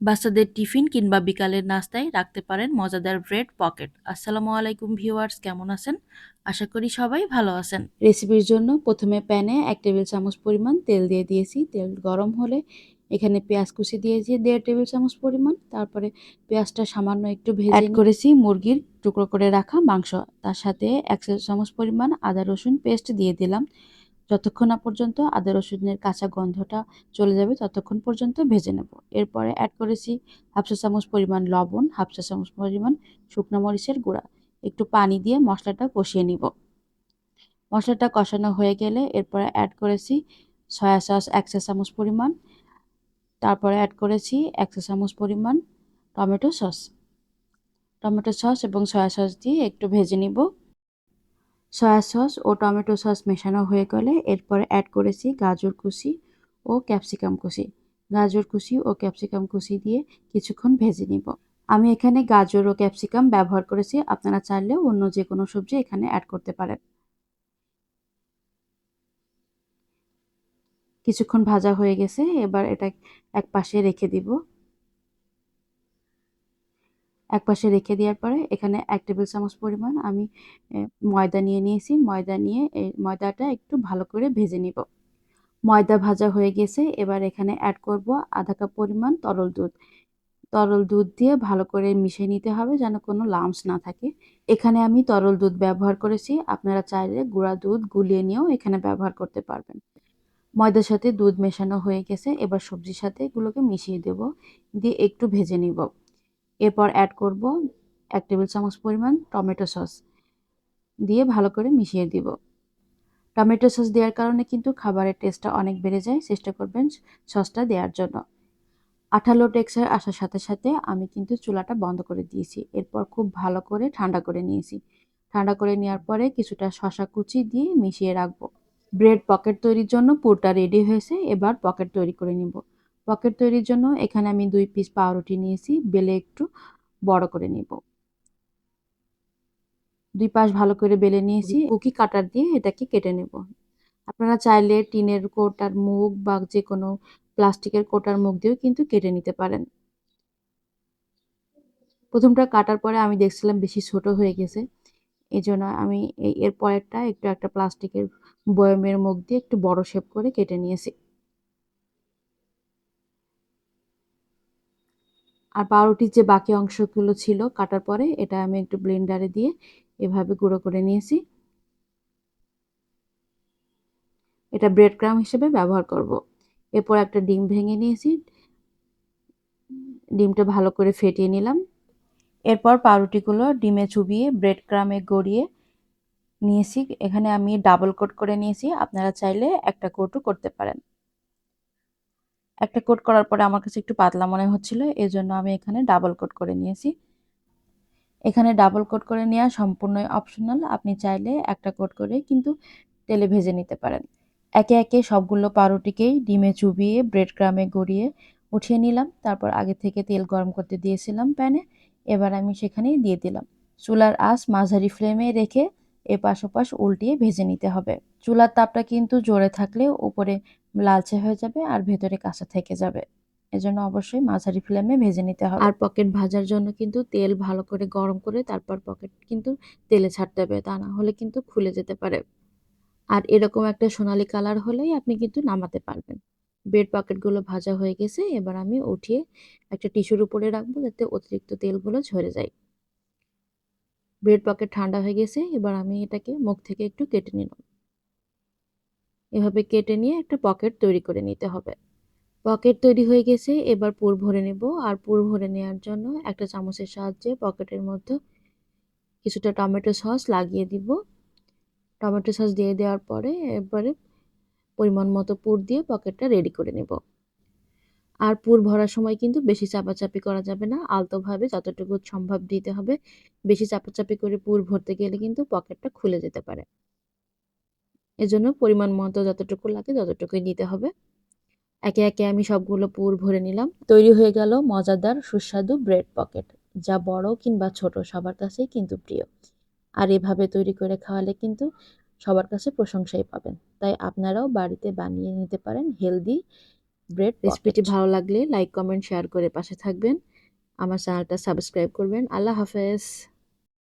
বাচ্চাদের টিফিন কিংবা বিকালের নাস্তায় রাখতে পারেন মজাদার ব্রেড পকেট। আসসালামু আলাইকুম ভিউয়ার্স কেমন আছেন? আশা করি সবাই ভালো আছেন। রেসিপির জন্য প্রথমে প্যানে এক টেবিল চামচ পরিমাণ তেল দিয়ে দিয়েছি। তেল গরম হলে এখানে পেঁয়াজ কুচি দিয়েছি দেড় টেবিল চামচ পরিমাণ। তারপরে পেঁয়াজটা সামান্য একটু ভেজে করেছি মুরগির টুকরো করে রাখা মাংস। তার সাথে এক চামচ পরিমাণ আদা রসুন পেস্ট দিয়ে দিলাম। যতক্ষণ না পর্যন্ত আদা রসুনের কাঁচা গন্ধটা চলে যাবে, ততক্ষণ পর্যন্ত ভেজে নেব। এরপরে অ্যাড করেছি হাফসা চামচ পরিমাণ লবণ হাফসা চামচ পরিমাণ শুকনো মরিচের গুঁড়া। একটু পানি দিয়ে মশলাটা কষিয়ে নিব। মশলাটা কষানো হয়ে গেলে এরপরে অ্যাড করেছি সয়া সস এক চা চামচ পরিমাণ। তারপরে অ্যাড করেছি এক চা চামচ পরিমাণ টমেটো সস টমেটো সস এবং সয়া সস দিয়ে একটু ভেজে নিব। সয়া সস ও টমেটো সস মেশানো হয়ে গেলে এরপরে অ্যাড করেছি গাজর কুচি ও ক্যাপসিকাম কুচি। গাজর কুচি ও ক্যাপসিকাম কুচি দিয়ে কিছুক্ষণ ভেজে নিব। আমি এখানে গাজর ও ক্যাপসিকাম ব্যবহার করেছি, আপনারা চাইলেও অন্য যে কোনো সবজি এখানে অ্যাড করতে পারেন। কিছুক্ষণ ভাজা হয়ে গেছে, এবার এটা এক পাশে রেখে দিব। এক পাশে রেখে দেওয়ার পরে এখানে এক টেবিল চামচ পরিমাণ আমি ময়দা নিয়ে নিয়েছি। ময়দা নিয়ে এই ময়দাটা একটু ভালো করে ভেজে নিব। ময়দা ভাজা হয়ে গেছে। এবার এখানে অ্যাড করব আধা কাপ পরিমাণ তরল দুধ। তরল দুধ দিয়ে ভালো করে মিশিয়ে নিতে হবে যেন কোনো লামস না থাকে। এখানে আমি তরল দুধ ব্যবহার করেছি। আপনারা চাইলে গুঁড়া দুধ গুলিয়ে নিয়েও এখানে ব্যবহার করতে পারবেন। ময়দার সাথে দুধ মেশানো হয়ে গেছে। এবার সবজির সাথে এগুলোকে মিশিয়ে দেব। দিয়ে একটু ভেজে নিব। এরপর অ্যাড করব এক টেবিল চামচ পরিমাণ টমেটো সস দিয়ে ভালো করে মিশিয়ে দিব। টমেটো সস দেওয়ার কারণে কিন্তু খাবারের টেস্টটা অনেক বেড়ে যায় চেষ্টা করবেন সসটা দেওয়ার জন্য। আঠালো টেক্সচার আসার সাথে সাথে আমি কিন্তু চুলাটা বন্ধ করে দিয়েছি। এরপর খুব ভালো করে ঠান্ডা করে নিয়েছি। ঠান্ডা করে নেওয়ার পরে কিছুটা শশা কুচি দিয়ে মিশিয়ে রাখব। ব্রেড পকেট তৈরির জন্য পুরটা রেডি হয়েছে। এবার পকেট তৈরি করে নিব। পকেট তৈরির জন্য এখানে আমি দুই পিস পাউরুটি নিয়েছি বেলে একটু বড় করে নিব। দুই পাশ ভালো করে বেলে নিয়েছি কুকি কাটার দিয়ে এটাকে কেটে নেব। আপনারা চাইলে টিনের কোটার মুখ বা যে কোনো প্লাস্টিকের কোটার মুখ দিয়েও কিন্তু কেটে নিতে পারেন। প্রথমটা কাটার পরে আমি দেখছিলাম বেশি ছোট হয়ে গেছে। এই জন্য আমি এর পরেরটা একটু একটা প্লাস্টিকের বয়মের মুখ দিয়ে একটু বড় শেপ করে কেটে নিয়েছি। আর পাউরুটির যে বাকি অংশগুলো ছিল কাটার পরে এটা আমি একটু ব্লেন্ডারে দিয়ে এভাবে গুঁড়ো করে নিয়েছি। এটা ব্রেড ক্রাম হিসেবে ব্যবহার করব। এরপর একটা ডিম ভেঙে নিয়েছি। ডিমটা ভালো করে ফেটিয়ে নিলাম। এরপর পাউরুটিগুলো ডিমে চুবিয়ে ব্রেড ক্রামে গড়িয়ে নিয়েছি। এখানে আমি ডাবল কোট করে নিয়েছি। আপনারা চাইলে একটা কোটও করতে পারেন। একটা কোট করার পরে আমার কাছে একটু পাতলা মনে হচ্ছিল এই জন্য আমি এখানে ডাবল কোট করে নিয়েছি। এখানে ডাবল কোট করে নেওয়া সম্পূর্ণই অপশনাল আপনি চাইলে একটা কোট করে কিন্তু তেলে ভেজে নিতে পারেন। একে একে সবগুলো পাউরুটিকেই ডিমে চুবিয়ে ব্রেড ক্রামে গড়িয়ে উঠিয়ে নিলাম, তারপর আগে থেকে তেল গরম করতে দিয়েছিলাম প্যানে, এবার আমি সেখানেই দিয়ে দিলাম। চুলার আঁচ মাঝারি ফ্লেমে রেখে এপাশ ওপাশ উল্টিয়ে ভেজে নিতে হবে। চুলার তাপটা কিন্তু জোরে থাকলে উপরে লালচে হয়ে যাবে আর ভেতরে কাঁচা থেকে যাবে। এজন্য অবশ্যই মাঝারি ফ্লেমে ভেজে নিতে হবে। আর পকেট ভাজার জন্য কিন্তু তেল ভালো করে গরম করে তারপর পকেট কিন্তু তেলে ছাড়তে হবে, তা না হলে কিন্তু খুলে যেতে পারে। আর এরকম একটা সোনালি কালার হলেই আপনি কিন্তু নামাতে পারবেন। ব্রেড পকেটগুলো ভাজা হয়ে গেছে, এবার আমি উঠিয়ে একটা টিস্যুর উপরে রাখব যাতে অতিরিক্ত তেলগুলো ঝরে যায়। ব্রেড পকেট ঠান্ডা হয়ে গেছে, এবার আমি এটাকে মুখ থেকে একটু কেটে নিলাম। এভাবে কেটে নিয়ে একটা পকেট তৈরি করে নিতে হবে। পকেট তৈরি হয়ে গেছে, এবার পুর ভরে নেব। আর পুর ভরে নেওয়ার জন্য একটা চামচের সাহায্যে পকেটের মধ্যে কিছুটা টমেটো সস লাগিয়ে দিব। টমেটো সস দিয়ে দেওয়ার পরে এবারে পরিমাণ মতো পুর দিয়ে পকেটটা রেডি করে নেব। আর পুর ভরার সময় কিন্তু বেশি চাপাচাপি করা যাবে না। আলতোভাবে যতটুকু সম্ভব দিতে হবে। বেশি চাপাচাপি করে পুর ভরতে গেলে কিন্তু পকেটটা খুলে যেতে পারে। এজন্য পরিমাণ মতো যতটুকু লাগে ততটুকুই দিতে হবে। একে একে আমি সবগুলো পুর ভরে নিলাম। তৈরি হয়ে গেল মজাদার সুস্বাদু ব্রেড পকেট, যা বড় কিংবা ছোট সবার কাছেই কিন্তু প্রিয়। আর এভাবে তৈরি করে খাওয়ালে কিন্তু সবার কাছে প্রশংসাই পাবেন। তাই আপনারাও বাড়িতে বানিয়ে নিতে পারেন হেলদি ব্রেড রেসিপিটি ভালো লাগলে লাইক, কমেন্ট, শেয়ার করে পাশে থাকবেন। আমার চ্যানেলটা সাবস্ক্রাইব করবেন। আল্লাহ হাফেজ।